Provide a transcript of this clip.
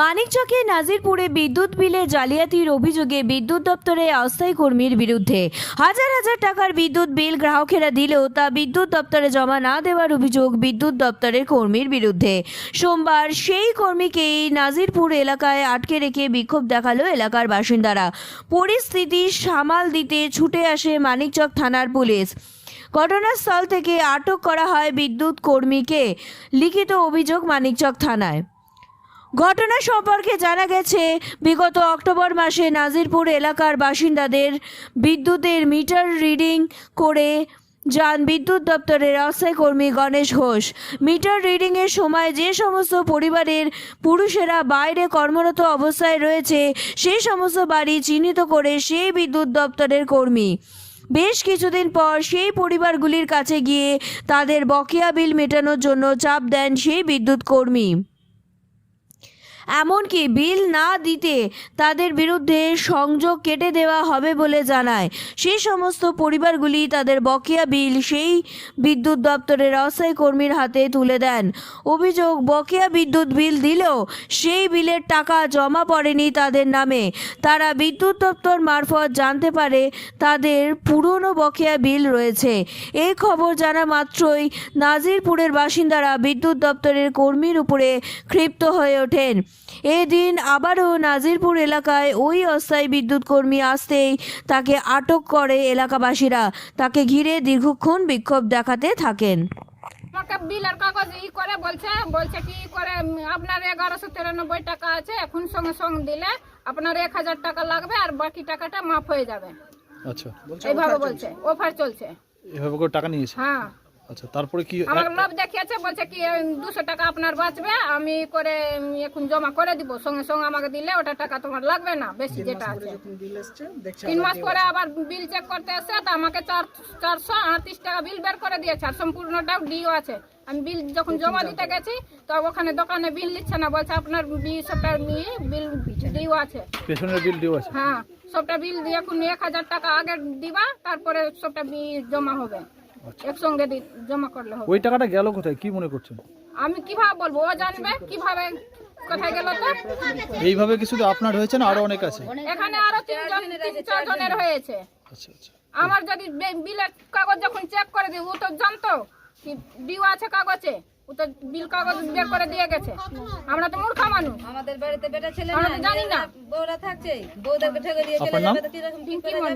মানিকচকে নাজিরপুরে বিদ্যুৎ বিলে জালিয়াতির অভিযোগে বিদ্যুৎ দপ্তরে অস্থায়ী কর্মীর বিরুদ্ধে হাজার হাজার টাকার বিদ্যুৎ বিল গ্রাহকেরা দিলেও তা বিদ্যুৎ দপ্তরে জমা না দেওয়ার অভিযোগ বিদ্যুৎ দপ্তরের কর্মীর বিরুদ্ধে। সোমবার সেই কর্মীকেই নাজিরপুর এলাকায় আটকে রেখে বিক্ষোভ দেখাল এলাকার বাসিন্দারা। পরিস্থিতি সামাল দিতে ছুটে আসে মানিকচক থানার পুলিশ। ঘটনাস্থল থেকে আটক করা হয় বিদ্যুৎ কর্মীকে। লিখিত অভিযোগ মানিকচক থানায়। ঘটনা সম্পর্কে জানা গেছে, বিগত অক্টোবর মাসে নাজিরপুর এলাকার বাসিন্দাদের বিদ্যুতের মিটার রিডিং করে যান বিদ্যুৎ দপ্তরের অস্থায়ী কর্মী গণেশ ঘোষ। মিটার রিডিংয়ের সময় যে সমস্ত পরিবারের পুরুষেরা বাইরে কর্মরত অবস্থায় রয়েছে সেই সমস্ত বাড়ি চিহ্নিত করে সেই বিদ্যুৎ দপ্তরের কর্মী। বেশ কিছুদিন পর সেই পরিবারগুলির কাছে গিয়ে তাদের বকেয়া বিল মেটানোর জন্য চাপ দেন সেই বিদ্যুৎ কর্মী। এমনকি বিল না দিতে তাদের বিরুদ্ধে সংযোগ কেটে দেওয়া হবে বলে জানায়। সেই সমস্ত পরিবারগুলি তাদের বকেয়া বিল সেই বিদ্যুৎ দপ্তরের অস্থায়ী কর্মীর হাতে তুলে দেন। অভিযোগ, বকেয়া বিদ্যুৎ বিল দিলেও সেই বিলের টাকা জমা পড়েনি তাদের নামে। তারা বিদ্যুৎ দপ্তর মারফত জানতে পারে তাদের পুরনো বকেয়া বিল রয়েছে। এই খবর জানা মাত্রই নাজিরপুরের বাসিন্দারা বিদ্যুৎ দপ্তরের কর্মীর উপরে ক্ষিপ্ত হয়ে ওঠেন। এদিন আবারও নাজিরপুর এলাকায় ওই অস্থায়ী বিদ্যুৎ কর্মী আসতেই তাকে আটক করে এলাকাবাসীরা। তাকে ঘিরে দীর্ঘক্ষণ বিক্ষোভ দেখাতে থাকেন। আমাকে বিলের কাগজ ই করে বলছে বলছে কি করে আপনার এগারোশো তিরানব্বই টাকা আছে এখন সঙ্গে সঙ্গে দিলে আপনার এক হাজার টাকা লাগবে আর বাকি টাকাটা মাফ হয়ে যাবে। আচ্ছা। এইভাবে বলছে অফার চলছে। এভাবে করে টাকা নিয়েছে? হ্যাঁ। আচ্ছা তারপরে কি আমার লোভ দেখিয়েছে বলছে কি দুশো টাকা আপনার বাঁচবে আমি করে এখন জমা করে দিব সঙ্গে সঙ্গে আমাকে দিলে ওটা টাকা তোমার লাগবে না বেশি যেটা আছে। তিন মাস পরে আবার বিল চেক করতে এসে তো আমাকে চার চারশো আটত্রিশ টাকা বিল বের করে দিয়েছে আর সম্পূর্ণটাও ডিও আছে। আমি বিল যখন জমা দিতে গেছি তো ওখানে দোকানে বিল নিচ্ছে না বলছে আপনার বি- সবটা নিয়ে বিল ডিও আছে। পেছনের বিল ডিউ আছে? হ্যাঁ সবটা বিল দিয়ে এখন এক হাজার টাকা আগে দিবা তারপরে সবটা বিল জমা হবে। একসঙ্গে জমা করলে হবে। ওই টাকাটা গেল কোথায়? কি মনে করছেন? আমি কীভাবে বলব? ও জানবে কীভাবে কোথায় গেল তো? এইভাবে কি শুধু আপনার হয়েছে না? আরও অনেক আছে। এখানে আরও তিনজন তিন চারজনের হয়েছে। আচ্ছা আচ্ছা। আমার যদি বিলের কাগজ যখন চেক করে দিই ও তো জানতো কি ডিউ আছে কাগজে? ও তো বিল কাগজ বের করে দিয়ে গেছে। আমরা তো মূর্খ মানুষ। আমাদের বাড়িতে বেটা ছেলে আমরা না তো জানি না। বউরা থাকছে। বউদেরকে ঠেকে দিয়ে চলে যাবে তো কীরকম কি করে